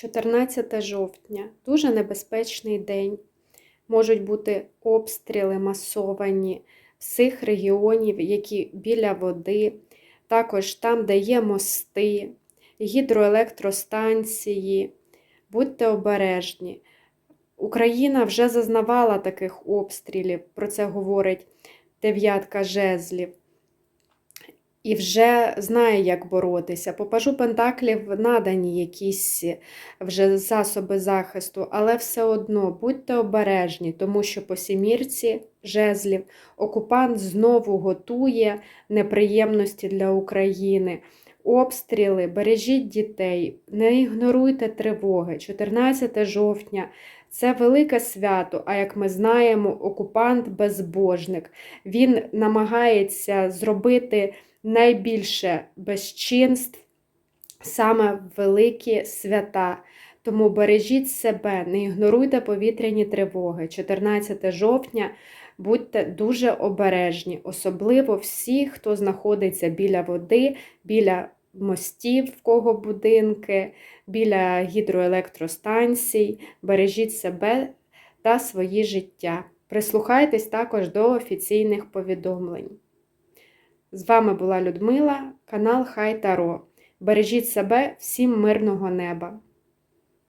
14 жовтня дуже небезпечний день. Можуть бути обстріли масовані всіх регіонів, які біля води, також там, де є мости, гідроелектростанції. Будьте обережні. Україна вже зазнавала таких обстрілів, про це говорить дев'ятка жезлів. І вже знає, як боротися. По пажу Пентаклів надані якісь вже засоби захисту, але все одно будьте обережні, тому що по сімірці жезлів окупант знову готує неприємності для України. Обстріли, бережіть дітей, не ігноруйте тривоги. 14 жовтня це велике свято. А як ми знаємо, окупант безбожник. Він намагається зробити найбільше безчинств саме в великі свята. Тому бережіть себе, не ігноруйте повітряні тривоги. 14 жовтня будьте дуже обережні, особливо всі, хто знаходиться біля води, біля мостів, в кого будинки, біля гідроелектростанцій. Бережіть себе та свої життя. Прислухайтесь також до офіційних повідомлень. З вами була Людмила, канал Хай Таро. Бережіть себе, всім мирного неба!